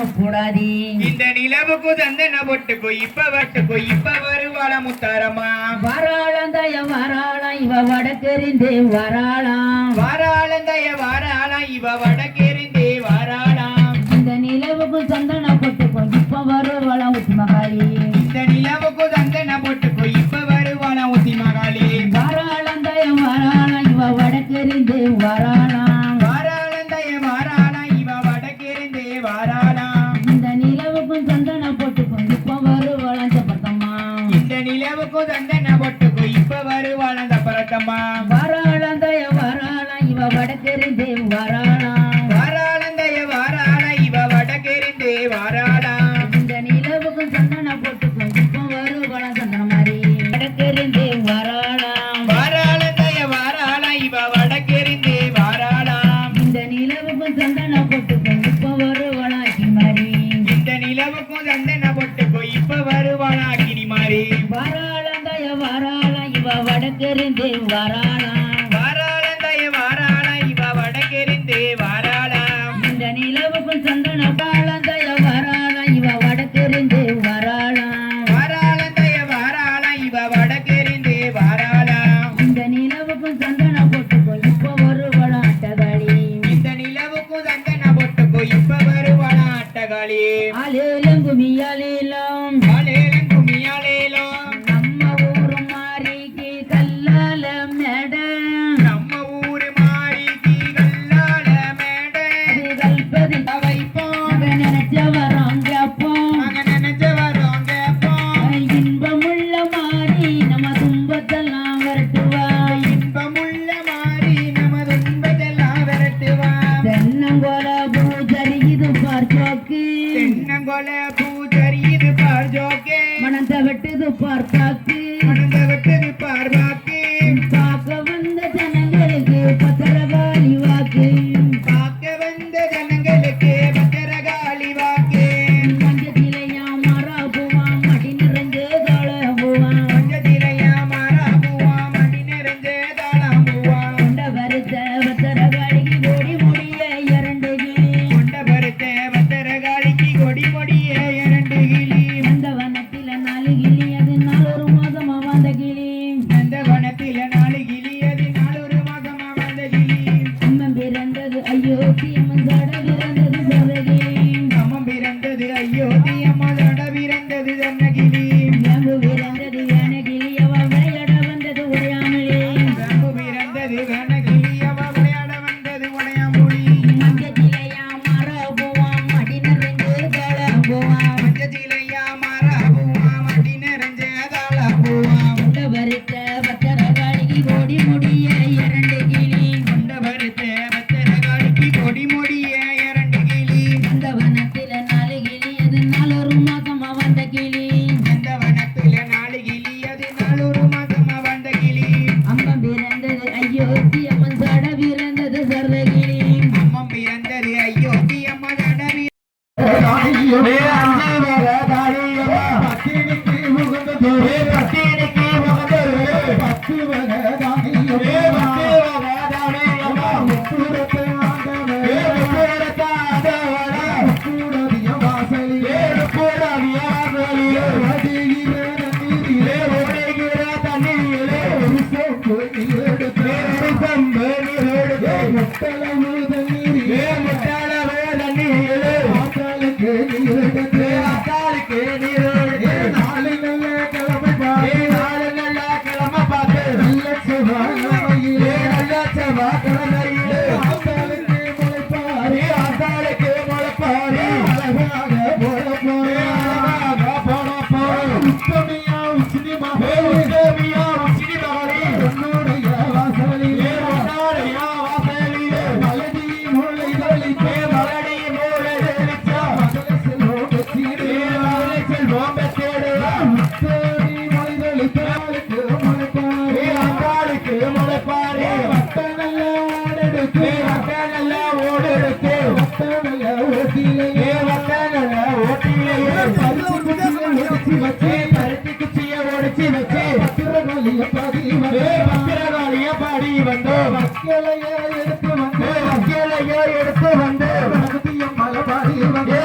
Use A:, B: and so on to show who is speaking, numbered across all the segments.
A: ஒண்ணு
B: இந்த நிலவுக்கு சந்தன பொட்டு போய் இப்ப வட்டு போய் இப்ப வருவாள முத்தாரமா
A: வராளந்தய வராளா இவ வடக்கெறிந்தே வராளா.
B: வராளந்தய வராளா இவ வடக்கே தென்னங்கொல பூஜரி இது பார் ஜோக்கே.
A: மனம் தவிட்டு இது பார்த்தாக்க
C: Thank you.
D: ஏ எடுத்து வந்து
C: மலபாடி வந்தே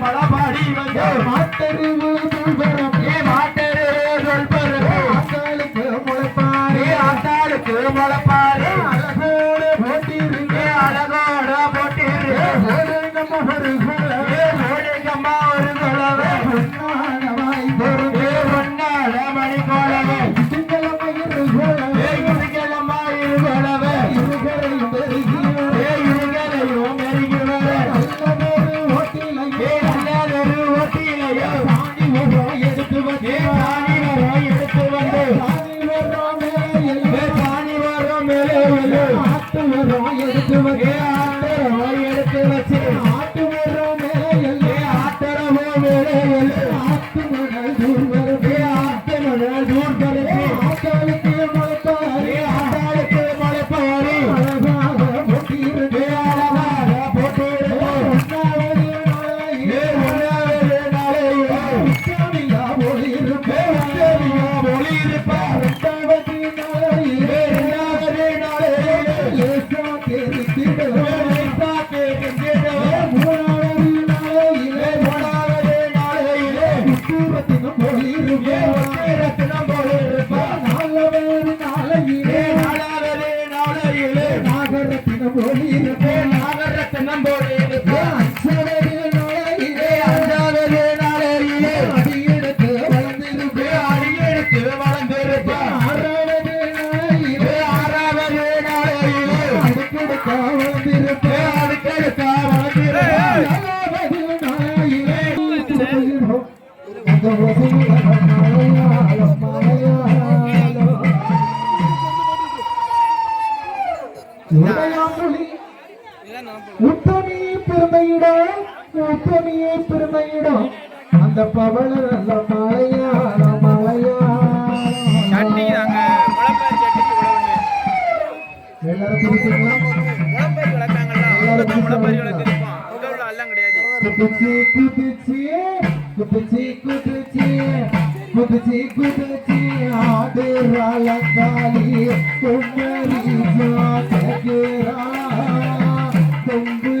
D: மலபாடி வந்தே
C: மாத்தருவு உத்தமியை பெருமையிடம் உத்தமியை பெருமையிடம். அந்த பவள நல்ல மழையா மழையா குதிச்சி குதிச்சி குதிச்சி குதிச்சி குதிச்சி குதிச்சி ஆடுறாள காளி குமரி Corinthians.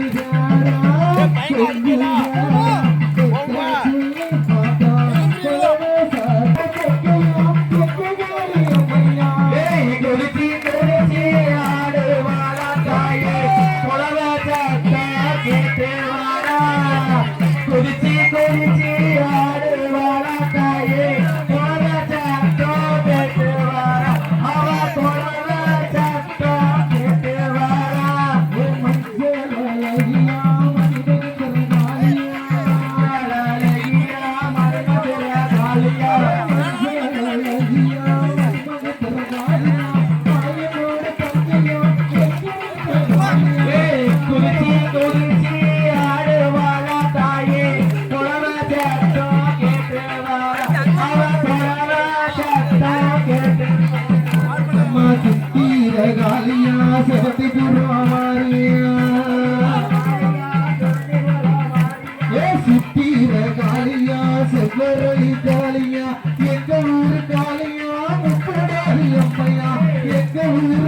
C: Hallelujah.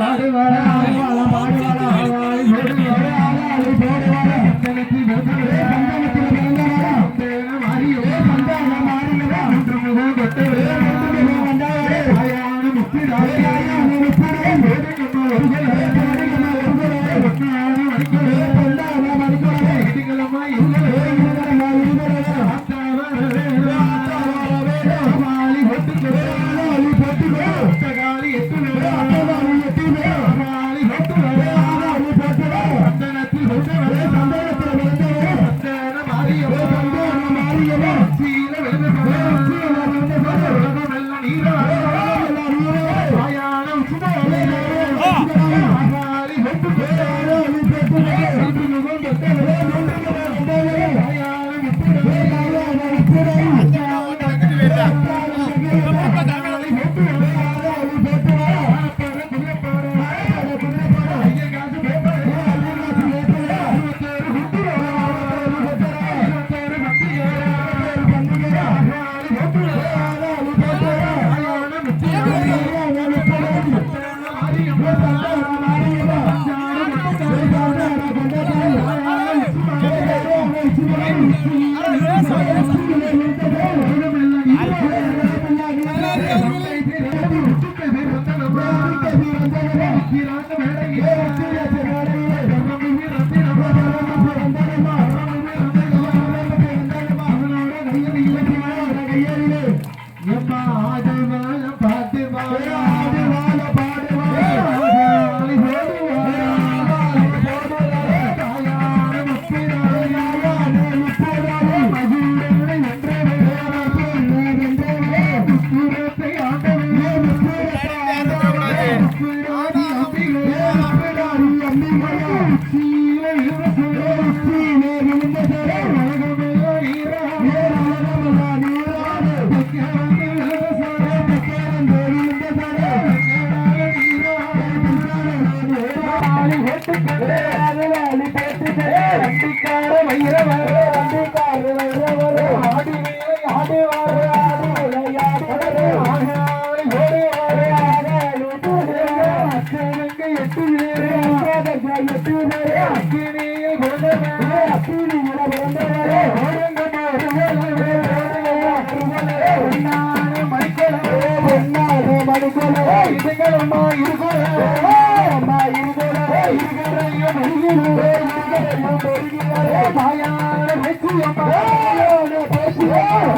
C: பாடுவாரா பாடுவாரா
E: இதுங்கள் அம்மா இருக்கிற
F: அம்மா இருக்கிற
E: இருக்கிற மாயான வெற்றி அம்மா பேசுவோம்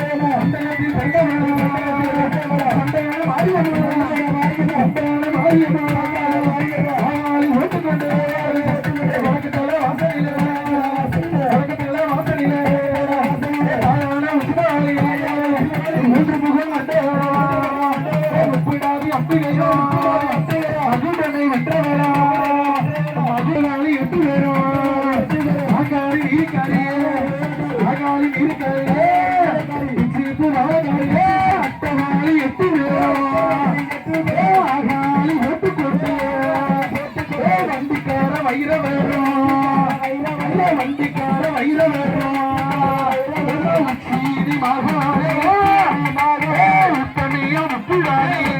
E: உத்தமிய முப்புடாரே